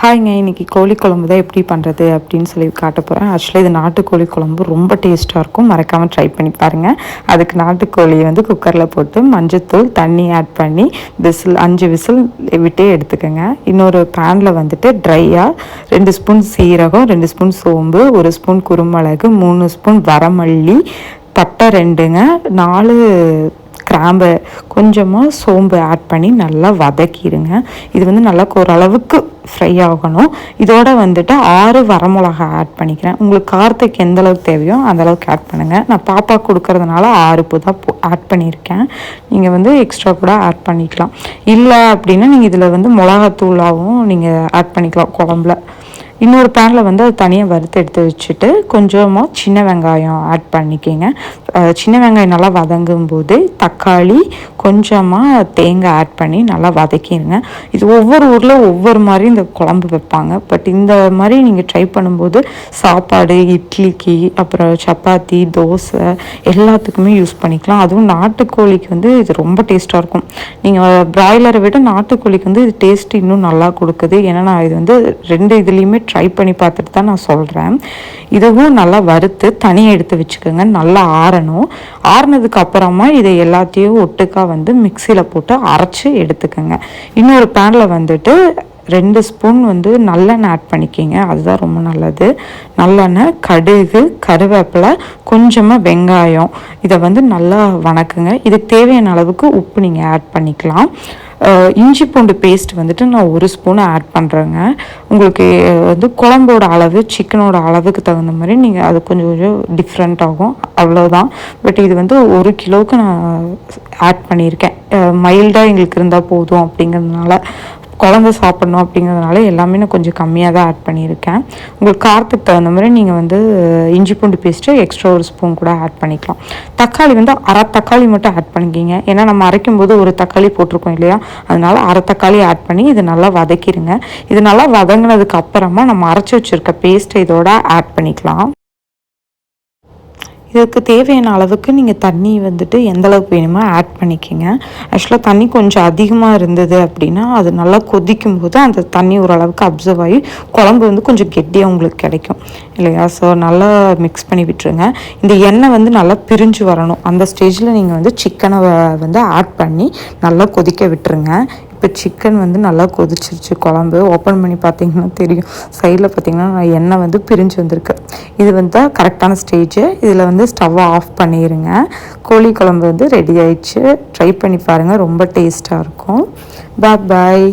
ஹாய்ங்க இன்னைக்கு கோழி குழம்பு தான் எப்படி பண்ணுறது அப்படின்னு சொல்லி காட்ட போகிறேன் ஆக்சுவலாக இது நாட்டுக்கோழி குழம்பு. ரொம்ப டேஸ்ட்டாக இருக்கும். மறக்காமல் ட்ரை பண்ணி பாருங்கள் அதுக்கு நாட்டுக்கோழியை வந்து குக்கரில் போட்டு மஞ்சத்தூள் தண்ணி ஆட் பண்ணி விசில் அஞ்சு விசில் விட்டே எடுத்துக்கோங்க. இன்னொரு பேனில் வந்துட்டு ட்ரையாக ரெண்டு ஸ்பூன் சீரகம் ரெண்டு ஸ்பூன் சோம்பு ஒரு ஸ்பூன் குருமிளகு மூணு ஸ்பூன் வரமல்லி தட்டை ரெண்டுங்க நாலு கிராம்பு கொஞ்சமாக சோம்பு ஆட் பண்ணி நல்லா வதக்கிடுங்க. இது வந்து நல்லா ஓரளவுக்கு ஃப்ரை ஆகணும். இதோட வந்துட்டு ஆறு வரமிளகா ஆட் பண்ணிக்கிறேன். உங்களுக்கு காரத்துக்கு எந்த அளவுக்கு தேவையோ அந்த அளவுக்கு ஆட் பண்ணுங்கள் நான் பாப்பா கொடுக்கறதுனால ஆறு பூ தான் ஆட் பண்ணியிருக்கேன். நீங்கள் வந்து எக்ஸ்ட்ரா கூட ஆட் பண்ணிக்கலாம். இல்லை அப்படின்னா நீங்கள் இதில் வந்து மிளகாத்தூளாகவும் நீங்கள் ஆட் பண்ணிக்கலாம் குழம்புல. இன்னொரு பேனில் வந்து அது தனியாக வறுத்து எடுத்து வச்சுட்டு கொஞ்சமாக சின்ன வெங்காயம் ஆட் பண்ணிக்கிங்க. சின்ன வெங்காயம் நல்லா வதங்கும் போது தக்காளி கொஞ்சமாக தேங்காய் ஆட் பண்ணி நல்லா வதக்கிடுங்க இது ஒவ்வொரு ஊரில் ஒவ்வொரு மாதிரி இந்த குழம்பு வைப்பாங்க. பட் இந்த மாதிரி நீங்கள் ட்ரை பண்ணும்போது சாப்பாடு இட்லிக்கு அப்புறம் சப்பாத்தி தோசை எல்லாத்துக்குமே யூஸ் பண்ணிக்கலாம். அதுவும் நாட்டுக்கோழிக்கு வந்து இது ரொம்ப டேஸ்ட்டாக இருக்கும். நீங்கள் பிராய்லரை விட நாட்டுக்கோழிக்கு வந்து இது டேஸ்ட் இன்னும் நல்லா கொடுக்குது. ஏன்னா நான் இது வந்து ரெண்டு இதுலேயுமே ட்ரை பண்ணி பார்த்துட்டு தான் நான் சொல்கிறேன் இதுவும் நல்லா வறுத்து தனியாக எடுத்து வச்சுக்கோங்க. நல்லா ஆறணும். ஆறுனதுக்கு அப்புறமா இதை எல்லாத்தையும் ஒட்டுக்கா வந்து மிக்சியில் போட்டு அரைச்சி எடுத்துக்கோங்க. இன்னொரு பேனில் வந்துட்டு ரெண்டு ஸ்பூன் வந்து நல்லெண்ணெய் ஆட் பண்ணிக்கிங்க. அதுதான் ரொம்ப நல்லது. நல்லெண்ணெய் கடுகு கருவேப்பிலை கொஞ்சமாக வெங்காயம். இதை வந்து நல்லா வணக்குங்க. இதுக்கு தேவையான அளவுக்கு உப்பு நீங்கள் ஆட் பண்ணிக்கலாம். இஞ்சி பூண்டு பேஸ்ட் வந்துட்டு நான் ஒரு ஸ்பூன் ஆட் பண்ணுறேங்க உங்களுக்கு வந்து குழம்போட அளவு சிக்கனோட அளவுக்கு தகுந்த மாதிரி நீங்கள் அது கொஞ்சம் கொஞ்சம் டிஃப்ரெண்ட் ஆகும். அவ்வளோதான் பட் இது வந்து ஒரு கிலோவுக்கு நான் ஆட் பண்ணியிருக்கேன். மைல்டாக எங்களுக்கு இருந்தால் போதும் அப்படிங்கிறதுனால குழந்தை சாப்பிட்ணும் அப்படிங்கிறதுனால எல்லாமே நான் கொஞ்சம் கம்மியாக தான் ஆட் பண்ணியிருக்கேன். உங்களுக்கு காரத்துக்கு தகுந்த மாதிரி நீங்கள் வந்து இஞ்சி பூண்டு பேஸ்ட்டு எக்ஸ்ட்ரா ஒரு ஸ்பூன் கூட ஆட் பண்ணிக்கலாம். தக்காளி வந்து அரை தக்காளி மட்டும் ஆட் பண்ணிக்கிங்க. ஏன்னா நம்ம அரைக்கும் போது ஒரு தக்காளி போட்டிருக்கோம் இல்லையா? அதனால அரை தக்காளி ஆட் பண்ணி இது நல்லா வதக்கிடுங்க இது நல்லா வதங்கினதுக்கு அப்புறமா நம்ம அரைச்சி வச்சுருக்க பேஸ்ட்டை இதோட ஆட் பண்ணிக்கலாம். இதுக்கு தேவையான அளவுக்கு நீங்கள் தண்ணி வந்துட்டு எந்த அளவுக்கு வேணுமோ ஆட் பண்ணிக்கோங்க. ஆக்சுவலாக தண்ணி கொஞ்சம் அதிகமாக இருந்தது அப்படின்னா அது நல்லா கொதிக்கும் போது அந்த தண்ணி ஓரளவுக்கு அப்சர்வ் ஆகி குழம்பு வந்து கொஞ்சம் கெட்டியாக உங்களுக்கு கிடைக்கும். இல்லையா? ஸோ நல்லா மிக்ஸ் பண்ணி விட்டுருங்க. இந்த எண்ணெய் வந்து நல்லா பிரிஞ்சு வரணும். அந்த ஸ்டேஜில் நீங்கள் வந்து சிக்கனை வந்து ஆட் பண்ணி நல்லா கொதிக்க விட்டுருங்க. இப்போ சிக்கன் வந்து நல்லா கொதிச்சிருச்சு குழம்பு. ஓப்பன் பண்ணி பார்த்தீங்கன்னா தெரியும். சைடில் பார்த்தீங்கன்னா எண்ணெய் வந்து பிரிஞ்சு வந்திருக்கு. இது வந்து கரெக்டான ஸ்டேஜ் இதில் வந்து ஸ்டவ்வை ஆஃப் பண்ணிடுங்க கோழி குழம்பு வந்து ரெடி ஆயிடுச்சு. ட்ரை பண்ணி பாருங்கள் ரொம்ப டேஸ்ட்டாக இருக்கும். பாய் பாய்